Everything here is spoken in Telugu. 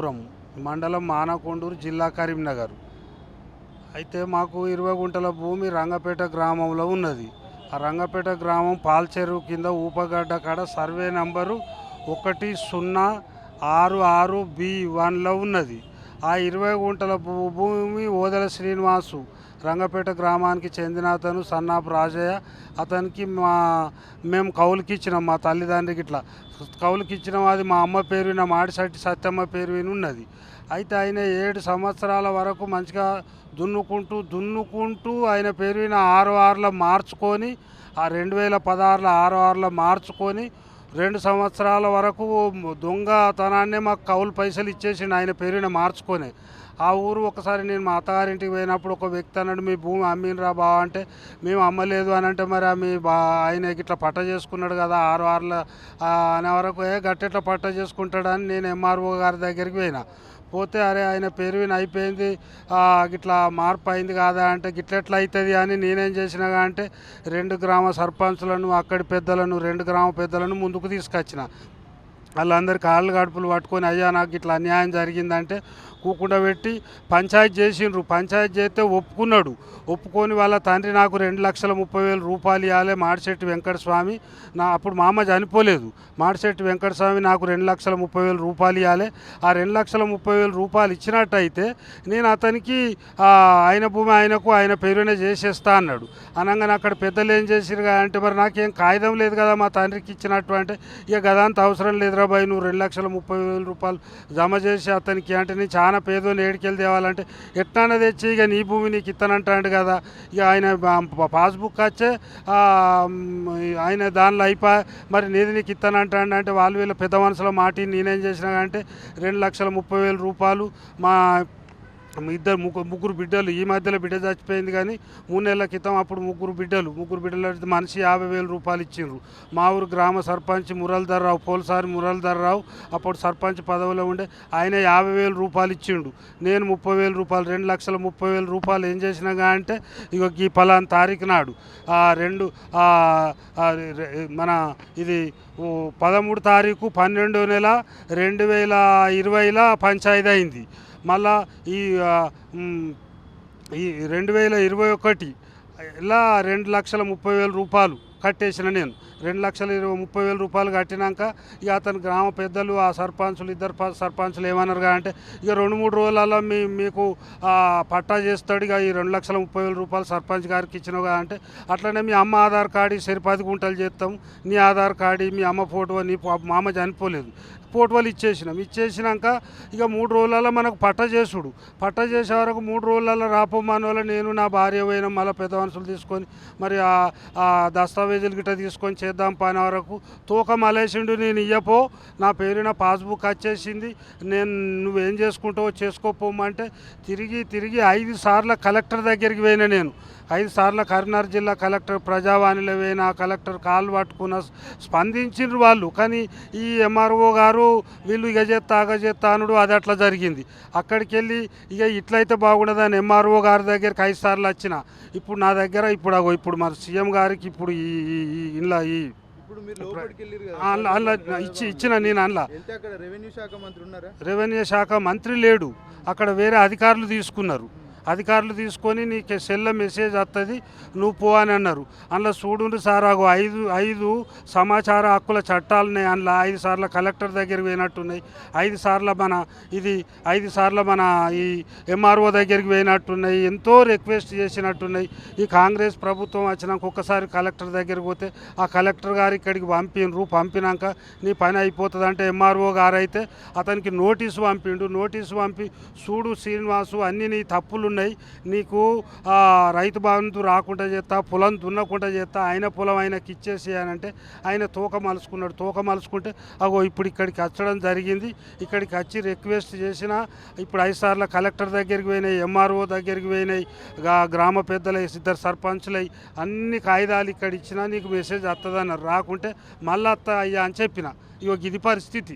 అమలాపురం మండలం మానకొండూరు జిల్లా కరీంనగర్. అయితే మాకు ఇరవై గుంటల భూమి రంగపేట గ్రామంలో ఉన్నది. ఆ రంగపేట గ్రామం పాల్చెరువు కింద ఊపగడ్డ కాడ సర్వే నంబరు ఒకటి సున్నా ఆరు ఆరు బి వన్లో ఉన్నది. ఆ ఇరవై గుంటల భూమి ఓదల శ్రీనివాసు రంగపేట గ్రామానికి చెందిన అతను సన్నాపు రాజయ్య. అతనికి మా మేము కౌలుకి ఇచ్చినాం మా తల్లిదండ్రికి ఇట్లా. కౌలుకి ఇచ్చినాం అది మా అమ్మ పేరు విన మాడిసట్టి సత్యమ్మ పేరు విని ఉన్నది. అయితే ఆయన ఏడు సంవత్సరాల వరకు మంచిగా దున్నుకుంటూ దున్నుకుంటూ ఆయన పేరు విన ఆరు ఆరులో మార్చుకొని ఆ రెండు వేల పదహారులో ఆరు ఆరులో మార్చుకొని రెండు సంవత్సరాల వరకు దొంగతనాన్నే మాకు కౌలు పైసలు ఇచ్చేసిండు. ఆయన పేరుని మార్చుకొని ఆ ఊరు ఒకసారి నేను మా అత్తగారింటికి పోయినప్పుడు ఒక వ్యక్తి అన్నాడు మీ భూమి అమ్మినరా బావ అంటే మేము అమ్మలేదు అని అంటే మరి మీ బా ఆయన ఇట్లా పట్ట చేసుకున్నాడు కదా ఆరు ఆరుల అనే వరకు ఏ గట్టెట్లా పట్ట చేసుకుంటాడని నేను ఎంఆర్ఓ గారి దగ్గరికి పోయినా. పోతే అరే ఆయన పేరు విని అయిపోయింది గిట్లా మార్పు అయింది కాదా అంటే గిట్లెట్లా అవుతుంది అని నేనేం చేసినా అంటే రెండు గ్రామ సర్పంచులను అక్కడి పెద్దలను రెండు గ్రామ పెద్దలను ముందుకు తీసుకొచ్చిన. వాళ్ళందరి కాళ్ళు గడుపులు పట్టుకొని అయ్యా నాకు ఇట్లా అన్యాయం జరిగిందంటే కూకుండా పెట్టి పంచాయతీ చేసిండ్రు. పంచాయతీ చేస్తే ఒప్పుకున్నాడు. ఒప్పుకొని వాళ్ళ తండ్రి నాకు రెండు లక్షల ముప్పై వేల రూపాయలు ఇవ్వాలి మాడిశెట్టి వెంకటస్వామి. నా అప్పుడు మా అమ్మ చనిపోలేదు. మాడిశెట్టి వెంకటస్వామి నాకు రెండు లక్షల ముప్పై వేల రూపాయలు ఇవ్వాలి ఆ రెండు లక్షల ముప్పై వేల రూపాయలు ఇచ్చినట్టయితే నేను అతనికి ఆయన భూమి ఆయనకు ఆయన పేరునే చేసేస్తా అన్నాడు. అనగానే అక్కడ పెద్దలు ఏం చేసిరు అంటే మరి నాకేం కాగితం లేదు కదా మా తండ్రికి ఇచ్చినట్టు అంటే ఇక గదాంత అవసరం లేదు బాయ్ నువ్వు రెండు లక్షల ముప్పై వేల రూపాయలు జమ చేసి అతనికి అంటే నేను చాలా పేదోని ఏడికెళ్ళి తేవాలంటే ఎట్లా తెచ్చి ఇక నీ భూమి నీకు ఇస్తానంటాడు కదా. ఇక ఆయన పాస్బుక్ వచ్చే ఆయన దానిలో అయిపోయి మరి నీది నీకు ఇస్తానంటాడు అంటే వాళ్ళు వీళ్ళ పెద్ద మనుషుల మాటి నేనేం చేసినా అంటే రెండు లక్షల ముప్పై వేల రూపాయలు మా ఇద్దరు ముగ్గురు ముగ్గురు బిడ్డలు ఈ మధ్యలో బిడ్డ చచ్చిపోయింది కానీ మూడు నెలల క్రితం అప్పుడు ముగ్గురు బిడ్డలు. ముగ్గురు బిడ్డలు మనిషి యాభై వేల రూపాయలు ఇచ్చిండ్రు. మా ఊరు గ్రామ సర్పంచ్ మురళధర్ రావు పోలసారి మురళధర్ రావు అప్పుడు సర్పంచ్ పదవిలో ఉండే ఆయన యాభై వేల రూపాయలు ఇచ్చిండు. నేను ముప్పై వేల రూపాయలు రెండు లక్షల ముప్పై వేల రూపాయలు ఏం చేసినాగా అంటే ఇక ఈ ఫలాన్ తారీఖు నాడు రెండు మన ఇది పదమూడు తారీఖు పన్నెండో నెల రెండు వేల ఇరవైలో పంచాయతీ అయింది. మళ్ళా ఈ ఈ రెండు వేల ఇరవై ఒకటి ఇలా రెండు లక్షల ముప్పై వేల రూపాయలు కట్టేసిన నేను. రెండు లక్షల ఇరవై ముప్పై వేల రూపాయలు కట్టినాక ఇక అతని గ్రామ పెద్దలు ఆ సర్పంచులు ఇద్దరు సర్పంచులు ఏమన్నారు అంటే ఇక రెండు మూడు రోజులలో మీ మీకు పట్టా చేస్తాడు ఇక ఈ రెండు లక్షల ముప్పై వేల రూపాయలు సర్పంచ్ గారికి ఇచ్చినావు అంటే అట్లనే మీ అమ్మ ఆధార్ కార్డు సరిపది గుంటలు చేస్తాం. నీ ఆధార్ కార్డు మీ అమ్మ ఫోటో నీ పా- మా అమ్మ చనిపోలేదు. ఫోటోలు ఇచ్చేసినాం. ఇచ్చేసినాక ఇక మూడు రోజులలో మనకు పట్ట చేసుడు. పట్ట చేసే వరకు మూడు రోజులలో రాపమ్మని వల్ల నేను నా భార్య పోయిన మళ్ళీ పెద్ద మనుషులు తీసుకొని మరి ఆ- ఆ దస్తావేజులు గిట్ట తీసుకొని చేద్దాం పని వరకు తూక మలేసిండు నేను ఇయ్యపో నా పేరున పాస్బుక్ వచ్చేసింది నేను నువ్వేం చేసుకుంటావో చేసుకోపోమంటే తిరిగి తిరిగి ఐదు సార్లు కలెక్టర్ దగ్గరికి పోయినా నేను. ఐదు సార్లు కరీంనగర్ జిల్లా కలెక్టర్ ప్రజావాణిలో పోయిన కలెక్టర్ కాలు పట్టుకున్న స్పందించిండ్రు వాళ్ళు. కానీ ఈ ఎంఆర్ఓ గారు వీళ్ళు ఇక చేస్తా చేస్తా అనుడు అది అట్లా జరిగింది. అక్కడికి వెళ్ళి ఇక ఇట్లయితే బాగుండదని ఎంఆర్ఓ గారి దగ్గరికి ఐదు సార్లు వచ్చిన. ఇప్పుడు నా దగ్గర ఇప్పుడు అగో ఇప్పుడు మరి సీఎం గారికి ఇప్పుడు ఈ ఇంట్లో ఈ ఇచ్చి ఇచ్చిన నేను అందులో వెళ్తే అక్కడ? రెవెన్యూ శాఖ మంత్రి ఉన్నారా? రెవెన్యూ శాఖ మంత్రి లేడు. అక్కడ వేరే అధికారులు తీసుకున్నారు. అధికారులు తీసుకొని నీకు సెల్ల మెసేజ్ వస్తుంది నువ్వు పో అని అన్నారు. అందులో చూడుండ్రు సార్ ఆగు ఐదు ఐదు సమాచార హక్కుల చట్టాలు ఉన్నాయి. అందులో ఐదు సార్లు కలెక్టర్ దగ్గరికి పోయినట్టున్నాయి. ఐదు సార్లు మన ఇది ఐదు సార్లు మన ఈ ఎంఆర్ఓ దగ్గరికి పోయినట్టున్నాయి. ఎంతో రిక్వెస్ట్ చేసినట్టున్నాయి. ఈ కాంగ్రెస్ ప్రభుత్వం వచ్చినాక ఒక్కసారి కలెక్టర్ దగ్గరికి పోతే ఆ కలెక్టర్ గారు ఇక్కడికి పంపినరు. పంపినాక నీ పని అయిపోతుంది అంటే ఎంఆర్ఓ గారు అయితే అతనికి నోటీసు పంపిండు. నోటీసు పంపి చూడు శ్రీనివాసు అన్ని నీ తప్పులు ఉన్నాయి. నీకు రైతు బంధు రాకుండా చేస్తా పొలం దున్నకుండా చేస్తా ఆయన పొలం ఆయనకి ఇచ్చేసి అని అంటే ఆయన తోక మలుచుకున్నాడు. తోక మలుచుకుంటే అగో ఇప్పుడు ఇక్కడికి వచ్చడం జరిగింది. ఇక్కడికి వచ్చి రిక్వెస్ట్ చేసిన ఇప్పుడు ఐదు సార్లు కలెక్టర్ దగ్గరికి పోయినాయి ఎంఆర్ఓ దగ్గరికి పోయినాయి గ్రామ పెద్దలై ఇద్దరు సర్పంచులై అన్ని కాగితాలు ఇక్కడ ఇచ్చినా నీకు మెసేజ్ వస్తుందన్నారు రాకుంటే మళ్ళీ అత్త అయ్యా అని చెప్పిన. ఇగో ఇది పరిస్థితి.